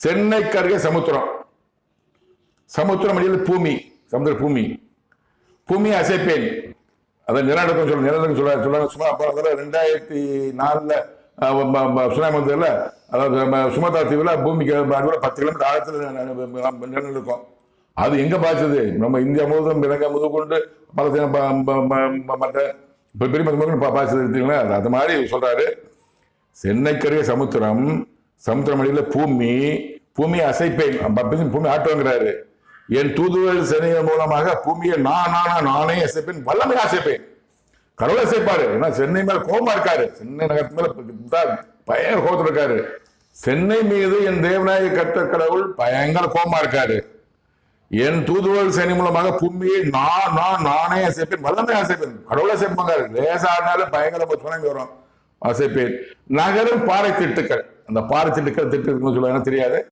சென்னைக்கு அருகே சமுத்திரம். சமுத்திரம் அடியில் பூமி சமுத்திர பூமி. பூமி அசைப்பேன். அதை நிலநடுக்கம் சொல்ல நிலநடுக்கம் சொல்ல சொல்ல சும்மா அப்போ ரெண்டாயிரத்தி நாலில் சுனாமி வந்ததில் அதாவது சுமத்ரா தீவில் பூமிக்கு பத்து கிலோமீட்டர் ஆழத்தில் நிலநடுக்கம். அது எங்கே பாய்ச்சது? நம்ம இந்தியா முழுவதும் இலங்கை முதற்கொண்டு பலஸ்தீன ப- மற்ற இப்போ பெரிய பாய்ச்சது எடுத்தீங்களா அது மாதிரி சொல்கிறாரு சென்னைக்கருகே சமுத்திரம் சமுத்திரம் அடியில் பூமி பூமி அசைப்பேன். பூமி ஆட்டுவாங்கிறாரு. என் தூதுவல் சேனைகள் மூலமாக பூமியை நான் நானா நானே அசைப்பேன். வல்லமை அசைப்பேன். கடவுளை அசைப்பாரு. ஏன்னா சென்னை மேல கோபமா இருக்காரு. சென்னை நகரத்து மேல பயங்கர கோபத்தில் இருக்காரு. சென்னை மீது என் தேவநாயக கட்ட கடவுள் பயங்கர கோபமா இருக்காரு. என் தூதுவல் சேனி மூலமாக பூமியை நான் நான் நானே அசைப்பேன். வல்லமை அசைப்பேன். கடவுளை அசைப்பாங்க லேசானாலும் பயங்கர சுனாமி வரும். அசைப்பேன். நகரும் பாறை திட்டுக்கள் அந்த பாறை திட்டுக்கள் திட்டு சொல்லுவாங்க தெரியாது?